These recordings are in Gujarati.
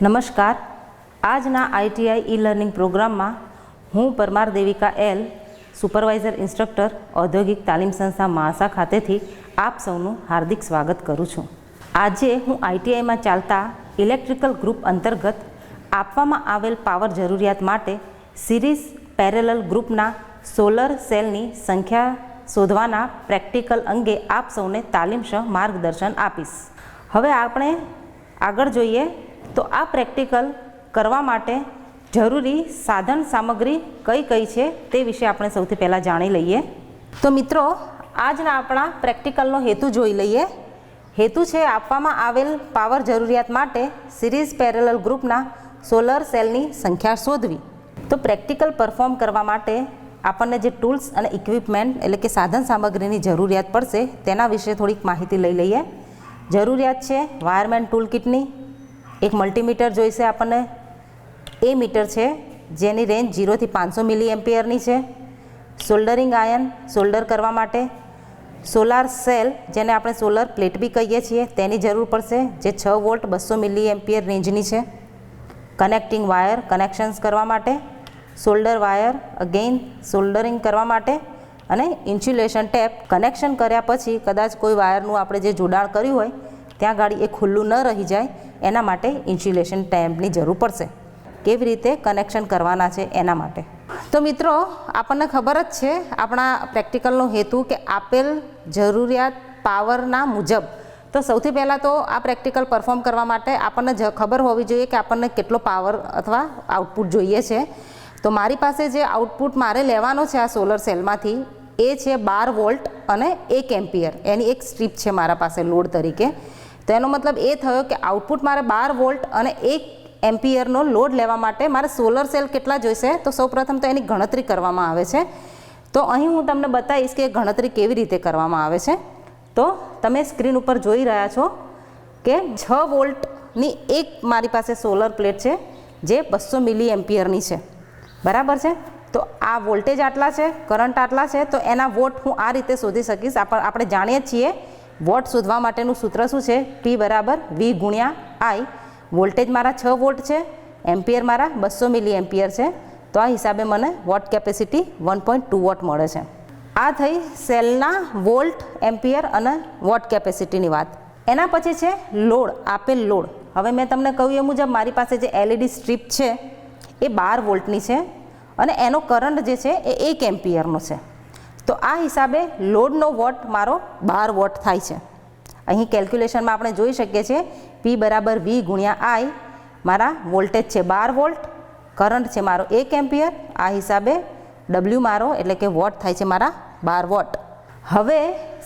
નમસ્કાર. આજના આઈટીઆઈ ઈ લર્નિંગ પ્રોગ્રામમાં હું Parmar Devika L, supervisor instructor, ઔદ્યોગિક તાલીમ સંસ્થા માસા ખાતેથી આપ સૌનું હાર્દિક સ્વાગત કરું છું. આજે હું આઈટીઆઈમાં ચાલતા ઇલેક્ટ્રિકલ ગ્રુપ અંતર્ગત આપવામાં આવેલ પાવર જરૂરિયાત માટે સિરીઝ પેરેલલ ગ્રુપના સોલર સેલની સંખ્યા શોધવાના પ્રેક્ટિકલ અંગે આપ સૌને તાલીમશ માર્ગદર્શન આપીશ. હવે આપણે આગળ જોઈએ તો આ પ્રેક્ટિકલ કરવા માટે જરૂરી સાધન સામગ્રી કઈ કઈ છે તે વિશે આપણે સૌથી પહેલાં જાણી લઈએ. તો મિત્રો, આજના આપણા પ્રેક્ટિકલનો હેતુ જોઈ લઈએ. હેતુ છે આપવામાં આવેલ પાવર જરૂરિયાત માટે સિરીઝ પેરેલલ ગ્રુપના સોલર સેલની સંખ્યા શોધવી. તો પ્રેક્ટિકલ પરફોર્મ કરવા માટે આપણને જે ટૂલ્સ અને ઇક્વિપમેન્ટ એટલે કે સાધન સામગ્રીની જરૂરિયાત પડશે તેના વિશે થોડીક માહિતી લઈ લઈએ. જરૂરિયાત છે વાયરમેન ટૂલ કિટની એક મલ્ટીમીટર જોઈશે આપણને. એ મીટર છે, જેની રેન્જ જીરોથી પાંચસો મિલી એમ્પિયરની છે. સોલ્ડરિંગ આયન સોલ્ડર કરવા માટે. સોલાર સેલ, જેને આપણે સોલર પ્લેટ બી કહીએ છીએ, તેની જરૂર પડશે, જે છ વોલ્ટ બસો મિલી એમ્પિયર રેન્જની છે. કનેક્ટિંગ વાયર, કનેક્શન્સ કરવા માટે. સોલ્ડર વાયર, અગેઇન, સોલ્ડરિંગ કરવા માટે. અને ઇન્સ્યુલેશન ટેપ, કનેક્શન કર્યા પછી કદાચ કોઈ વાયરનું આપણે જે જોડાણ કર્યું હોય, ત્યાં ગાડી એ ખુલ્લું ન રહી જાય. એના માટે ઇન્સ્યુલેશન ટેમ્પની જરૂર પડશે. કેવી રીતે કનેક્શન કરવાના છે એના માટે? તો મિત્રો, આપણને ખબર જ છે આપણા પ્રેક્ટિકલનો હેતુ કે આપેલ જરૂરિયાત પાવરના મુજબ. તો સૌથી પહેલાં તો આ પ્રેક્ટિકલ પરફોર્મ કરવા માટે આપણને ખબર હોવી જોઈએ કે આપણને કેટલો પાવર અથવા આઉટપુટ જોઈએ છે. તો મારી પાસે જે આઉટપુટ મારે લેવાનો છે આ સોલર સેલમાંથી, એ છે બાર વોલ્ટ અને એક એમ્પિયર. એની એક સ્ટ્રીપ છે મારા પાસે લોડ તરીકે. તો એનો મતલબ એ થયો કે આઉટપુટ મારે બાર વોલ્ટ અને એક એમ્પિયરનો લોડ લેવા માટે મારે સોલર સેલ કેટલા જોઈશે? તો સૌપ્રથમ તો એની ગણતરી કરવામાં આવે છે. તો અહીં હું તમને બતાવીશ કે ગણતરી કેવી રીતે કરવામાં આવે છે. તો તમે સ્ક્રીન ઉપર જોઈ રહ્યા છો કે છ વોલ્ટની એક મારી પાસે સોલર પ્લેટ છે, જે બસો મિલી એમ્પિયરની છે. બરાબર છે? તો આ વોલ્ટેજ આટલા છે કરંટ આટલા છે, તો એના વોટ હું આ રીતે શોધી શકીશ. આપણે જાણીએ છીએ વોટ શોધવા માટેનું સૂત્ર શું છે? પી બરાબર વી ગુણ્યા આઈ વોલ્ટેજ મારા છ વોલ્ટ છે. એમ્પિયર મારા બસો મિલી એમ્પિયર છે. તો આ હિસાબે મને watt capacity one point two watt મળે છે. આ થઈ સેલના વોલ્ટ, એમ્પિયર અને વોટ કેપેસિટીની વાત. એના પછી છે લોડ, આપેલ લોડ. હવે મેં તમને કહ્યું એ મુજબ મારી પાસે જે એલઈડી સ્ટ્રીપ છે એ બાર વોલ્ટની છે અને એનો કરંટ જે છે એ એક એમ્પિયરનો છે. તો આ હિસાબે લોડનો વોટ મારો બાર વોટ થાય છે. અહીં કેલ્ક્યુલેશનમાં આપણે જોઈ શકીએ છીએ પી બરાબર વી ગુણ્યા આઈ મારા વોલ્ટેજ છે બાર વોલ્ટ, કરંટ છે મારો એક એમ્પિયર, આ હિસાબે ડબલ્યુ મારો એટલે કે વોટ થાય છે મારા બાર વોટ. હવે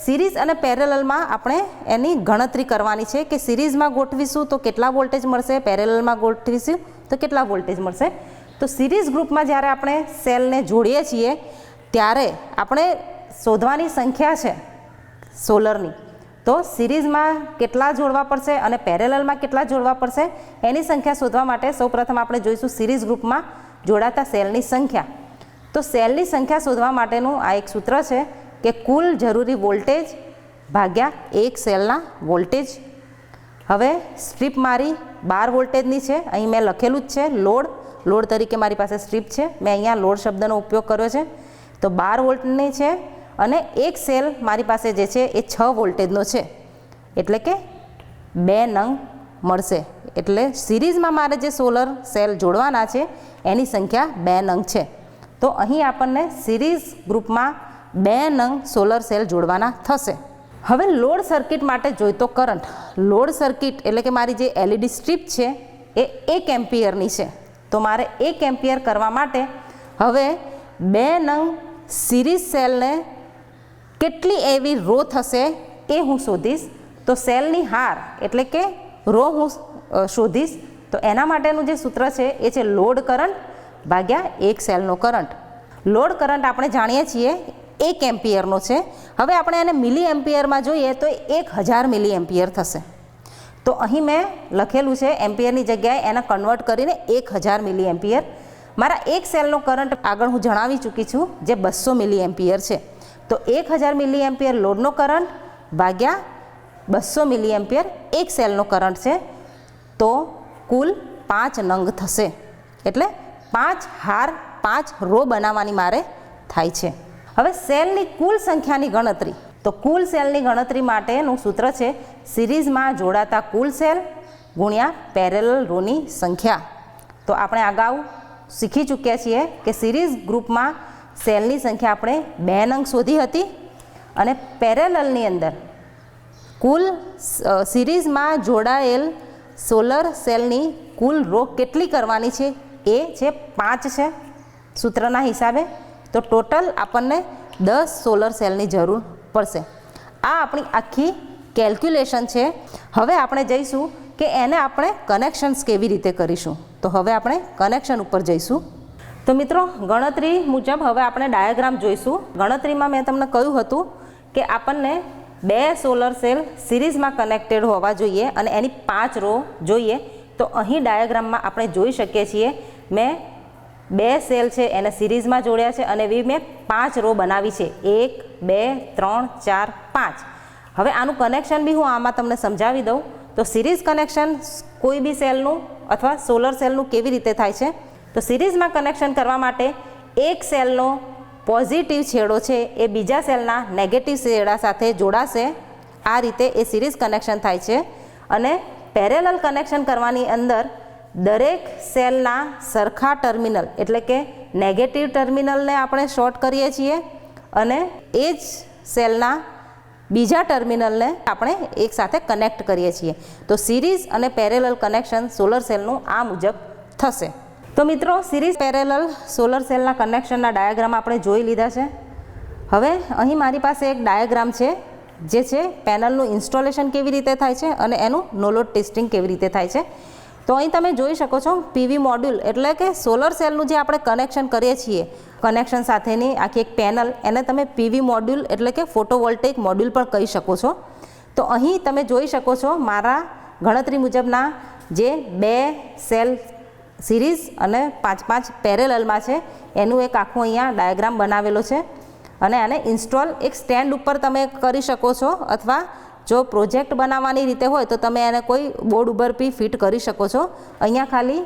સિરીઝ અને પેરેલલમાં આપણે એની ગણતરી કરવાની છે કે સિરીઝમાં ગોઠવીશું તો કેટલા વોલ્ટેજ મળશે, પેરેલલમાં ગોઠવીશું તો કેટલા વોલ્ટેજ મળશે. તો સિરીઝ ગ્રુપમાં જ્યારે આપણે સેલને જોડીએ છીએ ત્યારે આપણે શોધવાની સંખ્યા છે સોલરની. તો સિરીઝમાં કેટલા જોડવા પડશે અને પેરેલલમાં કેટલા જોડવા પડશે એની સંખ્યા શોધવા માટે સૌપ્રથમ આપણે જોઈશું સિરીઝ ગ્રુપમાં જોડાતા સેલની સંખ્યા. તો સેલની સંખ્યા શોધવા માટેનું આ એક સૂત્ર છે કે કુલ જરૂરી વોલ્ટેજ ભાગ્યા એક સેલના વોલ્ટેજ. હવે સ્ટ્રીપ મારી બાર વોલ્ટેજની છે, અહીં મેં લખેલું જ છે, લોડ. લોડ તરીકે મારી પાસે સ્ટ્રીપ છે. મેં અહીંયા લોડ શબ્દનો ઉપયોગ કર્યો છે. તો બાર વોલ્ટની છે અને એક સેલ મારી પાસે જે છે એ છ વોલ્ટેજનો છે. એટલે કે બે નંગ મળશે. એટલે સિરીઝમાં મારે જે સોલર સેલ જોડવાના છે, એની સંખ્યા બે નંગ છે. તો અહીં આપણને સિરીઝ ગ્રુપમાં બે નંગ સોલર સેલ જોડવાના થશે. હવે લોડ સર્કિટ માટે જોઈતો કરંટ. લોડ સર્કિટ એટલે કે મારી જે એલઈડી સ્ટ્રીપ છે, એ એક એમ્પિયરની છે. તો મારે એક એમ્પિયર કરવા માટે હવે બે નંગ સિરીઝ સેલને કેટલી એવી રો થશે એ હું શોધીશ. તો સેલની હાર એટલે કે રો હું શોધીશ. તો એના માટેનું જે સૂત્ર છે એ છે લોડ કરંટ ભાગ્યા એક સેલનો કરંટ. લોડ કરંટ આપણે જાણીએ છીએ એક એમ્પિયરનો છે. હવે આપણે એને મિલી એમ્પિયરમાં જોઈએ તો એક હજાર મિલી એમ્પિયર થશે. તો અહીં મેં લખેલું છે એમ્પિયરની જગ્યાએ એને કન્વર્ટ કરીને એક હજાર મિલી એમ્પિયર મારા એક સેલનો કરંટ આગળ હું જણાવી ચૂકી છું, જે બસો મિલી એમ્પિયર છે. તો એક હજાર મિલી એમ્પિયર લોડનો કરંટ ભાગ્યા બસો મિલી એમ્પિયર એક સેલનો કરંટ છે. તો કુલ પાંચ નંગ થશે. એટલે પાંચ હાર, પાંચ રો બનાવવાની મારે થાય છે. હવે સેલની કુલ સંખ્યાની ગણતરી. તો કુલ સેલની ગણતરી માટેનું સૂત્ર છે, સિરીઝમાં જોડાતા કુલ સેલ ગુણ્યા પેરેલલ રોની સંખ્યા. તો આપણે અગાઉ શીખી ચૂક્યા છીએ કે સિરીઝ ગ્રુપમાં સેલની સંખ્યા આપણે બે નંગ શોધી હતી અને પેરેલલની અંદર કુલ સિરીઝમાં જોડાયેલ સોલર સેલની કુલ રો કેટલી કરવાની છે? એ છે પાંચ છે સૂત્રના હિસાબે. તો ટોટલ આપણને દસ સોલર સેલની જરૂર પડશે. આ આપણી આખી કેલ્ક્યુલેશન છે. હવે આપણે જઈશું કે એને આપણે કનેક્શન્સ કેવી રીતે કરીશું? તો હવે આપણે કનેક્શન ઉપર જઈશું. તો મિત્રો, ગણતરી મુજબ હવે આપણે ડાયાગ્રામ જોઈશું. ગણતરીમાં મેં તમને કહ્યું હતું કે આપણને બે સોલર સેલ સિરીઝમાં કનેક્ટેડ હોવા જોઈએ અને એની પાંચ રો જોઈએ. તો અહીં ડાયાગ્રામમાં આપણે જોઈ શકીએ છીએ, મેં બે સેલ છે, એને સિરીઝમાં જોડ્યા છે અને એવી મેં પાંચ રો બનાવી છે. એક, બે, ત્રણ, ચાર, પાંચ. હવે આનું કનેક્શન બી હું આમાં તમને સમજાવી દઉં. તો સિરીઝ કનેક્શન કોઈ બી સેલનું અથવા સોલર સેલનું કેવી રીતે થાય છે? તો સિરીઝમાં કનેક્શન કરવા માટે એક સેલનો પોઝિટિવ છેડો છે, એ બીજા સેલના નેગેટિવ છેડા સાથે જોડાશે. આ રીતે એ સિરીઝ કનેક્શન થાય છે. અને પેરેલલ કનેક્શન કરવાની અંદર દરેક સેલના સરખા ટર્મિનલ, એટલે કે નેગેટિવ ટર્મિનલને આપણે શોર્ટ કરીએ છીએ અને એ જ સેલના બીજા ટર્મિનલને આપણે એકસાથે કનેક્ટ કરીએ છીએ. તો સિરીઝ અને પેરેલલ કનેક્શન સોલર સેલનું આ મુજબ થશે. તો મિત્રો સિરીઝ પેરેલલ સોલર સેલના કનેક્શનના ડાયાગ્રામ આપણે જોઈ લીધા છે. હવે અહીં મારી પાસે એક ડાયાગ્રામ છે, જે છે પેનલનું ઇન્સ્ટોલેશન કેવી રીતે થાય છે અને એનું નોલોડ ટેસ્ટિંગ કેવી રીતે થાય છે. તો અહીં તમે જોઈ શકો છો પીવી મોડ્યુલ એટલે કે સોલર સેલનું જે આપણે કનેક્શન કરીએ છીએ કનેક્શન સાથેની આખી એક પેનલ એને તમે પીવી મોડ્યુલ એટલે કે ફોટોવોલ્ટેક મોડ્યુલ પણ કહી શકો છો. તો અહીં તમે જોઈ શકો છો મારા ગણતરી મુજબના જે બે સેલ સિરીઝ અને પાંચ પાંચ પેરેલલમાં છે, એનું એક આખું અહીંયા ડાયાગ્રામ બનાવેલો છે. અને આને ઇન્સ્ટોલ એક સ્ટેન્ડ ઉપર તમે કરી શકો છો અથવા જો પ્રોજેક્ટ બનાવવાની રીતે હોય તો તમે એને કોઈ બોર્ડ ઉપર બી ફિટ કરી શકો છો. અહીંયા ખાલી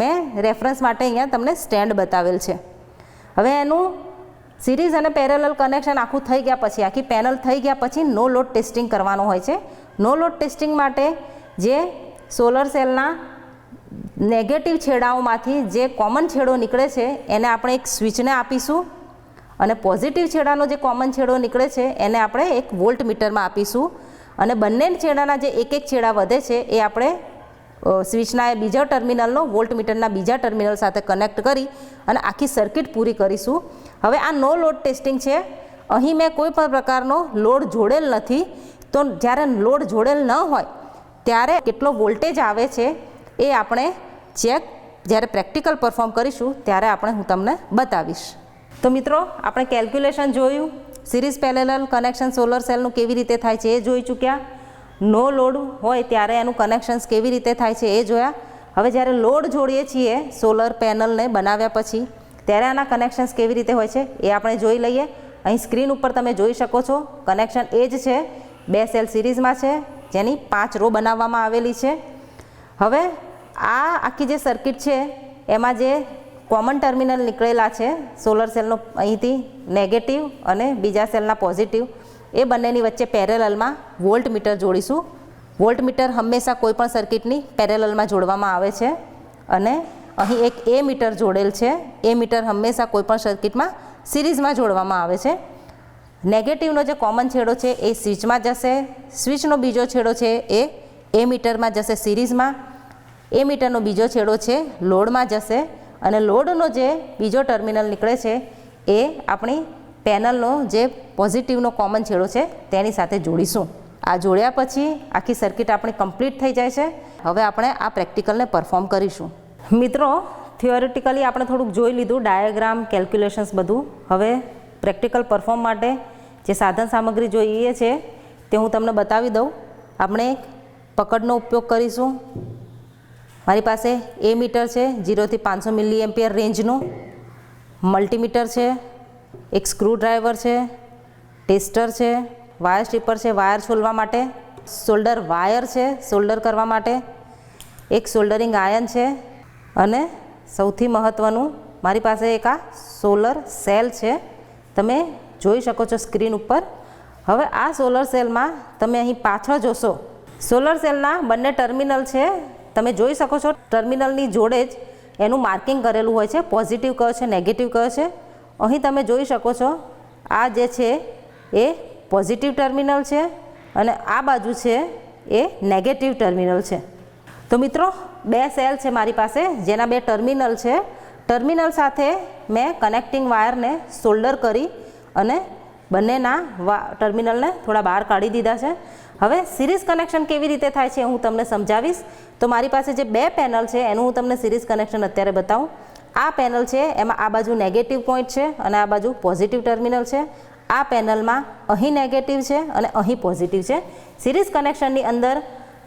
મેં રેફરન્સ માટે અહીંયા તમને સ્ટેન્ડ બતાવેલ છે. હવે એનું સિરીઝ અને પેરેલલ કનેક્શન આખું થઈ ગયા પછી, આખી પેનલ થઈ ગયા પછી નો લોડ ટેસ્ટિંગ કરવાનું હોય છે. નો લોડ ટેસ્ટિંગ માટે જે સોલર સેલના નેગેટિવ છેડાઓમાંથી જે કોમન છેડો નીકળે છે, એને આપણે એક સ્વિચને આપીશું અને પોઝિટિવ છેડાનો જે કોમન છેડો નીકળે છે, એને આપણે એક વોલ્ટ મીટરમાં આપીશું. અને બંને છેડાના જે એક એક છેડા વધે છે, એ આપણે સ્વિચના એ બીજા ટર્મિનલનો વોલ્ટ મીટરના બીજા ટર્મિનલ સાથે કનેક્ટ કરી અને આખી સર્કિટ પૂરી કરીશું. હવે આ નો લોડ ટેસ્ટિંગ છે. અહીં મેં કોઈ પણ પ્રકારનો લોડ જોડેલ નથી. તો જ્યારે લોડ જોડેલ ન હોય, ત્યારે કેટલો વોલ્ટેજ આવે છે, એ આપણે ચેક, જ્યારે પ્રેક્ટિકલ પરફોર્મ કરીશું, ત્યારે આપણે હું તમને બતાવીશ. તો મિત્રો, આપણે કેલ્ક્યુલેશન જોયું. સિરીઝ પેરેલલ કનેક્શન સોલર સેલનું કેવી રીતે થાય છે એ જોઈ ચૂક્યા. નો લોડ હોય ત્યારે એનું કનેક્શન્સ કેવી રીતે થાય છે એ જોયા. હવે જ્યારે લોડ જોડીએ છીએ સોલર પેનલને બનાવ્યા પછી, ત્યારે આના કનેક્શન્સ કેવી રીતે હોય છે એ આપણે જોઈ લઈએ. અહીં સ્ક્રીન ઉપર તમે જોઈ શકો છો, કનેક્શન એ જ છે. બે સેલ સિરીઝમાં છે, જેની પાંચ રો બનાવવામાં આવેલી છે. હવે આ આખી જે સર્કિટ છે, એમાં જે કોમન ટર્મિનલ નીકળેલા છે. સોલર સેલનો અહીંથી નેગેટિવ અને બીજા સેલના પોઝિટિવ એ બંનેની વચ્ચે પેરેલલમાં વોલ્ટ મીટર જોડીશું. વોલ્ટ મીટર હંમેશા કોઈપણ સર્કિટની પેરેલલમાં જોડવામાં આવે છે. અને અહીં એક એ મીટર જોડેલ છે. એ મીટર હંમેશા કોઈપણ સર્કિટમાં સિરીઝમાં જોડવામાં આવે છે. નેગેટિવનો જે કોમન છેડો છે એ સ્વિચમાં જશે. સ્વિચનો બીજો છેડો છે એ એ મીટરમાં જશે સિરીઝમાં. એ મીટરનો બીજો છેડો છે લોડમાં જશે. અને લોડનો જે બીજો ટર્મિનલ નીકળે છે, એ આપણી પેનલનો જે પોઝિટિવનો કોમન છેડો છે, તેની સાથે જોડીશું. આ જોડ્યા પછી આખી સર્કિટ આપણી કમ્પ્લીટ થઈ જાય છે. હવે આપણે આ પ્રેક્ટિકલને પરફોર્મ કરીશું. મિત્રો, થિયોરિટિકલી આપણે થોડુંક જોઈ લીધું, ડાયાગ્રામ, કેલ્ક્યુલેશન્સ બધું. હવે પ્રેક્ટિકલ પરફોર્મ માટે જે સાધન સામગ્રી જોઈએ છે, તે હું તમને બતાવી દઉં. આપણે એક પકડનો ઉપયોગ કરીશું. મારી પાસે એ મીટર છે જીરોથી પાંચસો મિલી એમ્પિયર રેન્જનું મલ્ટીમીટર છે, એક સ્ક્રૂડ્રાઈવર છે ટેસ્ટર છે વાયર સ્ટ્રીપર છે વાયર છોલવા માટે. સોલ્ડર વાયર છે સોલ્ડર કરવા માટે. એક સોલ્ડરિંગ આયન છે અને સૌથી મહત્ત્વનું મારી પાસે એક આ સોલર સેલ છે. તમે જોઈ શકો છો સ્ક્રીન ઉપર. હવે આ સોલર સેલમાં તમે અહીં પાછળ જોશો. સોલર સેલના બંને ટર્મિનલ છે તમે જોઈ શકો છો, ટર્મિનલની જોડે જ એનું માર્કિંગ કરેલું હોય છે, પોઝિટિવ કયો છે, નેગેટિવ કયો છે. અહીં તમે જોઈ શકો છો, આ જે છે એ પોઝિટિવ ટર્મિનલ છે અને આ બાજુ છે એ નેગેટિવ ટર્મિનલ છે. તો મિત્રો, બે સેલ છે મારી પાસે, જેના બે ટર્મિનલ છે. ટર્મિનલ સાથે મેં કનેક્ટિંગ વાયરને સોલ્ડર કરી અને બંનેના વા, ટર્મિનલને થોડા બહાર કાઢી દીધા છે. હવે સિરીઝ કનેક્શન કેવી રીતે થાય છે હું તમને સમજાવીશ. તો મારી પાસે જે બે પેનલ છે, એનું હું તમને સિરીઝ કનેક્શન અત્યારે બતાવું. આ પેનલ છે, એમાં આ બાજુ નેગેટિવ પોઈન્ટ છે અને આ બાજુ પોઝિટિવ ટર્મિનલ છે. આ પેનલમાં અહીં નેગેટિવ છે અને અહીં પોઝિટિવ છે. સિરીઝ કનેક્શનની અંદર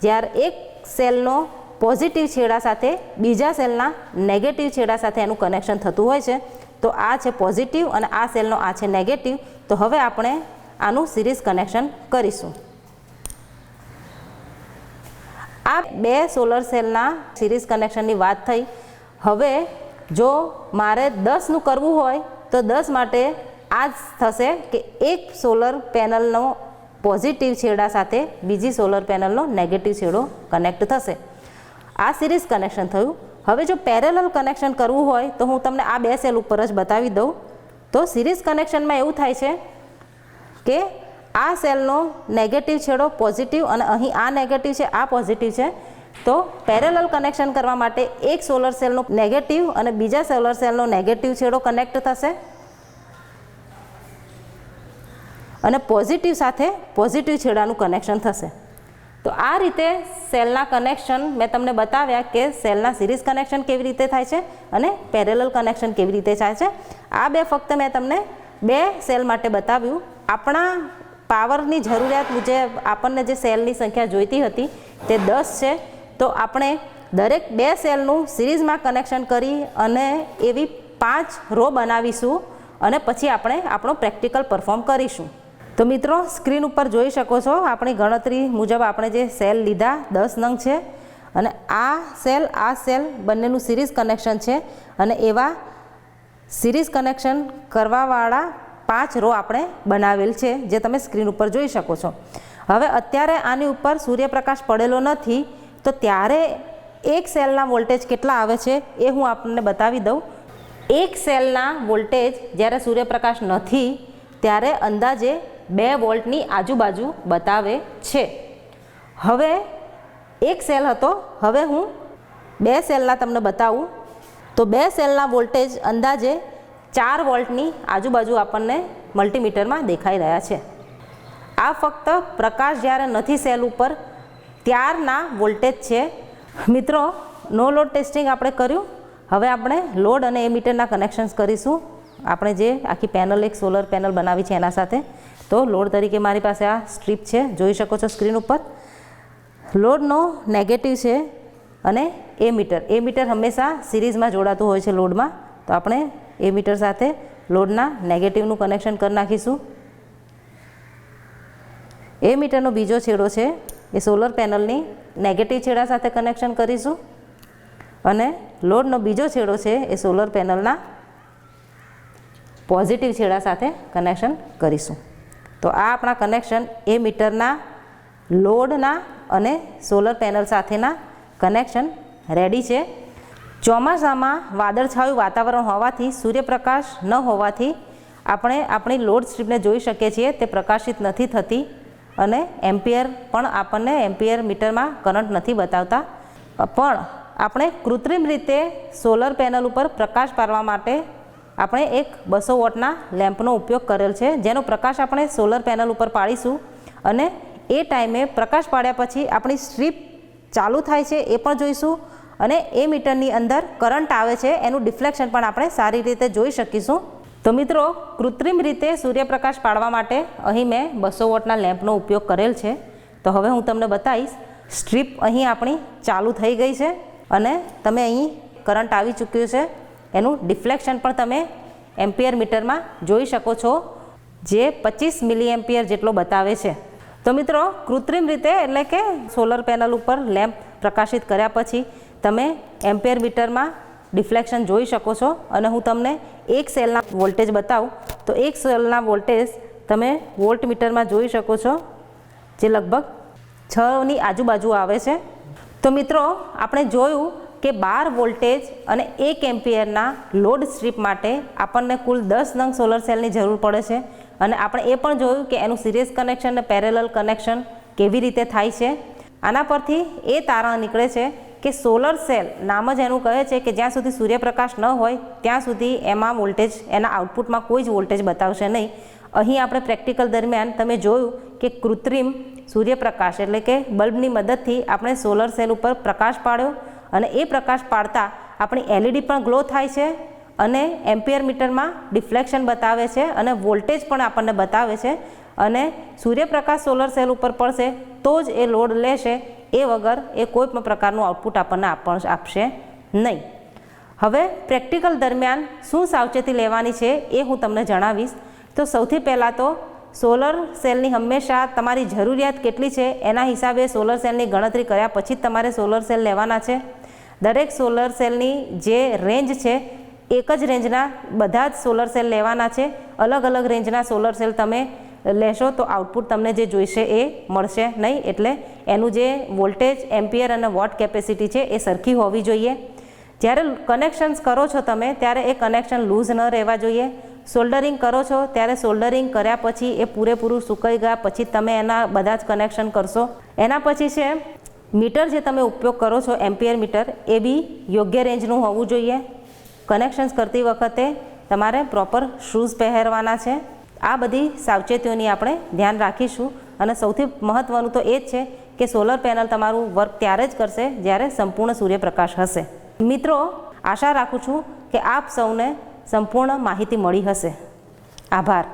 જ્યારે એક સેલનો પોઝિટિવ છેડા સાથે બીજા સેલના નેગેટિવ છેડા સાથે એનું કનેક્શન થતું હોય છે, તો આ છે પોઝિટિવ અને આ સેલનો આ છે નેગેટિવ તો હવે આપણે આનું સિરીઝ કનેક્શન કરીશું. આ બે સોલર સેલના સિરીઝ કનેક્શનની વાત થઈ. હવે જો મારે દસનું કરવું હોય, તો દસ માટે આ જ થશે કે એક સોલર પેનલનો પોઝિટિવ છેડા સાથે બીજી સોલર પેનલનો નેગેટિવ છેડો કનેક્ટ થશે. આ સિરીઝ કનેક્શન થયું. હવે જો પેરેલલ કનેક્શન કરવું હોય, તો હું તમને આ બે સેલ ઉપર જ બતાવી દઉં. તો સિરીઝ કનેક્શનમાં એવું થાય છે કે આ સેલનો નેગેટિવ છેડો પોઝિટિવ અને અહીં આ નેગેટિવ છે, આ પોઝિટિવ છે. તો પેરેલલ કનેક્શન કરવા માટે એક સોલર સેલનો નેગેટિવ અને બીજા સોલર સેલનો નેગેટિવ છેડો કનેક્ટ થશે. અને પોઝિટિવ સાથે પોઝિટિવ છેડાનું કનેક્શન થશે. તો આ રીતે સેલના કનેક્શન મેં તમને બતાવ્યા કે સેલના સિરીઝ કનેક્શન કેવી રીતે થાય છે અને પેરેલલ કનેક્શન કેવી રીતે થાય છે. આ બે ફક્ત મેં તમને બે સેલ માટે બતાવ્યું. આપણા પાવરની જરૂરિયાત મુજબ આપણને જે સેલની સંખ્યા જોઈતી હતી તે દસ છે. તો આપણે દરેક બે સેલનું સિરીઝમાં કનેક્શન કરી અને એવી પાંચ રો બનાવીશું અને પછી આપણે આપણો પ્રેક્ટિકલ પરફોર્મ કરીશું. તો મિત્રો, સ્ક્રીન ઉપર જોઈ શકો છો આપણી ગણતરી મુજબ આપણે જે સેલ લીધા, દસ નંગ છે. અને આ સેલ આ સેલ બંનેનું સિરીઝ કનેક્શન છે. અને એવા સિરીઝ કનેક્શન કરવાવાળા પાંચ રો આપણે બનાવેલ છે, જે તમે સ્ક્રીન ઉપર જોઈ શકો છો. હવે અત્યારે આની ઉપર સૂર્યપ્રકાશ પડેલો નથી, તો ત્યારે એક સેલના વોલ્ટેજ કેટલા આવે છે, એ હું આપણને બતાવી દઉં. એક સેલના વોલ્ટેજ જ્યારે સૂર્યપ્રકાશ નથી, ત્યારે અંદાજે બે વોલ્ટની આજુબાજુ બતાવે છે. હવે એક સેલ હતો, હવે હું બે સેલના તમને બતાવું. તો બે સેલના વોલ્ટેજ અંદાજે ચાર વોલ્ટની આજુબાજુ આપણને મલ્ટીમીટરમાં દેખાઈ રહ્યા છે. આ ફક્ત પ્રકાશ જ્યારે નથી સેલ ઉપર, ત્યારના વોલ્ટેજ છે. મિત્રો, નો લોડ ટેસ્ટિંગ આપણે કર્યું. હવે આપણે લોડ અને એમીટરના કનેક્શન્સ કરીશું. આપણે જે આખી પેનલ, એક સોલર પેનલ બનાવી છે એના સાથે. તો લોડ તરીકે મારી પાસે આ સ્ટ્રીપ છે. જોઈ શકો છો સ્ક્રીન ઉપર. લોડનો નેગેટિવ છે અને એ મીટર એ મીટર હંમેશા સિરીઝમાં જોડાતું હોય છે લોડમાં. તો આપણે એ મીટર સાથે લોડના નેગેટિવનું કનેક્શન કરી નાખીશું. એ મીટરનો બીજો છેડો છે, એ સોલર પેનલની નેગેટિવ છેડા સાથે કનેક્શન કરીશું. અને લોડનો બીજો છેડો છે, એ સોલર પેનલના પોઝિટિવ છેડા સાથે કનેક્શન કરીશું. તો આ આપણા કનેક્શન એ મીટરના લોડના અને સોલર પેનલ સાથેના કનેક્શન રેડી છે. ચોમાસામાં વાદળછાયું વાતાવરણ હોવાથી સૂર્યપ્રકાશ ન હોવાથી આપણે આપણી લોડ સ્ટ્રીપને જોઈ શકીએ છીએ, તે પ્રકાશિત નથી થતી અને એમ્પિયર પણ આપણને એમ્પિયર મીટરમાં કરંટ નથી બતાવતા. પણ આપણે કૃત્રિમ રીતે સોલર પેનલ ઉપર પ્રકાશ પાડવા માટે આપણે એક બસો વોટના લેમ્પનો ઉપયોગ કરેલ છે, જેનો પ્રકાશ આપણે સોલર પેનલ ઉપર પાડીશું અને એ ટાઈમે પ્રકાશ પાડ્યા પછી આપણી સ્ટ્રીપ ચાલુ થાય છે એ પણ જોઈશું અને એ મીટરની અંદર કરંટ આવે છે, એનું ડિફ્લેક્શન પણ આપણે સારી રીતે જોઈ શકીશું. તો મિત્રો, કૃત્રિમ રીતે સૂર્યપ્રકાશ પાડવા માટે અહીં મેં બસો વોટના લેમ્પનો ઉપયોગ કરેલ છે. તો હવે હું તમને બતાવીશ, સ્ટ્રીપ અહીં આપણી ચાલુ થઈ ગઈ છે અને તમે અહીં કરંટ આવી ચૂક્યું છે. એનું ડિફ્લેક્શન પણ તમે એમ્પિયર મીટરમાં જોઈ શકો છો, જે પચીસ મિલી એમ્પિયર જેટલો બતાવે છે. તો મિત્રો, કૃત્રિમ રીતે એટલે કે સોલર પેનલ ઉપર લેમ્પ પ્રકાશિત કર્યા પછી તમે એમ્પેર મીટરમાં ડિફ્લેક્શન જોઈ શકો છો અને હું તમને એક સેલના વોલ્ટેજ બતાવું. તો એક સેલના વોલ્ટેજ તમે વોલ્ટ મીટરમાં જોઈ શકો છો, જે લગભગ છની આજુબાજુ આવે છે. તો મિત્રો, આપણે જોયું કે બાર વોલ્ટેજ અને એક એમ્પિયરના લોડ સ્ટ્રીપ માટે આપણને કુલ દસ નંગ સોલર સેલની જરૂર પડે છે. અને આપણે એ પણ જોયું કે એનું સિરિયસ કનેક્શન અને પેરેલલ કનેક્શન કેવી રીતે થાય છે. આના પરથી એ તારણ નીકળે છે કે સોલર સેલ નામ જ એનું કહે છે કે જ્યાં સુધી સૂર્યપ્રકાશ ન હોય, ત્યાં સુધી એમાં વોલ્ટેજ, એના આઉટપુટમાં કોઈ જ વોલ્ટેજ બતાવશે નહીં. અહીં આપણે પ્રેક્ટિકલ દરમિયાન તમે જોયું કે કૃત્રિમ સૂર્યપ્રકાશ એટલે કે બલ્બની મદદથી આપણે સોલર સેલ ઉપર પ્રકાશ પાડ્યો અને એ પ્રકાશ પાડતા આપણી એલઈડી પણ ગ્લો થાય છે અને એમ્પિયર મીટરમાં ડિફ્લેક્શન બતાવે છે અને વોલ્ટેજ પણ આપણને બતાવે છે અને સૂર્યપ્રકાશ સોલર સેલ ઉપર પડશે તો જ એ લોડ લેશે એ વગર એ કોઈ પણ પ્રકારનું આઉટપુટ આપણને આપ- આપશે નહીં. હવે પ્રેક્ટિકલ દરમિયાન શું સાવચેતી લેવાની છે એ હું તમને જણાવીશ. તો સૌથી પહેલાં તો સોલર સેલની હંમેશા તમારી જરૂરિયાત કેટલી છે એના હિસાબે સોલર સેલની ગણતરી કર્યા પછી જ તમારે સોલર સેલ લેવાના છે. દરેક સોલર સેલની જે રેન્જ છે એક જ રેન્જના બધા જ સોલર સેલ લેવાના છે. અલગ અલગ રેન્જના સોલર સેલ તમે લેશો તો આઉટપુટ તમને જે જોઈશે એ મળશે નહીં. એટલે એનું જે વોલ્ટેજ એમ્પિયર અને વોટ કેપેસિટી છે એ સરખી હોવી જોઈએ. જ્યારે કનેક્શન્સ કરો છો તમે, ત્યારે એ કનેક્શન લૂઝ ન રહેવા જોઈએ. સોલ્ડરિંગ કરો છો, ત્યારે સોલ્ડરિંગ કર્યા પછી એ પૂરેપૂરું સુકાઈ ગયા પછી તમે એના બધા જ કનેક્શન કરશો. એના પછી છે, મીટર જે તમે ઉપયોગ કરો છો એમ્પિયર મીટર, એ બી યોગ્ય રેન્જનું હોવું જોઈએ. કનેક્શન્સ કરતી વખતે તમારે પ્રોપર શૂઝ પહેરવાના છે. આ બધી સાવચેતીઓની આપણે ધ્યાન રાખીશું અને સૌથી મહત્ત્વનું તો એ જ છે કે સોલર પેનલ તમારું વર્ક ત્યારે જ કરશે જ્યારે સંપૂર્ણ સૂર્યપ્રકાશ હશે. મિત્રો, આશા રાખું છું કે આપ સૌને સંપૂર્ણ માહિતી મળી હશે. આભાર.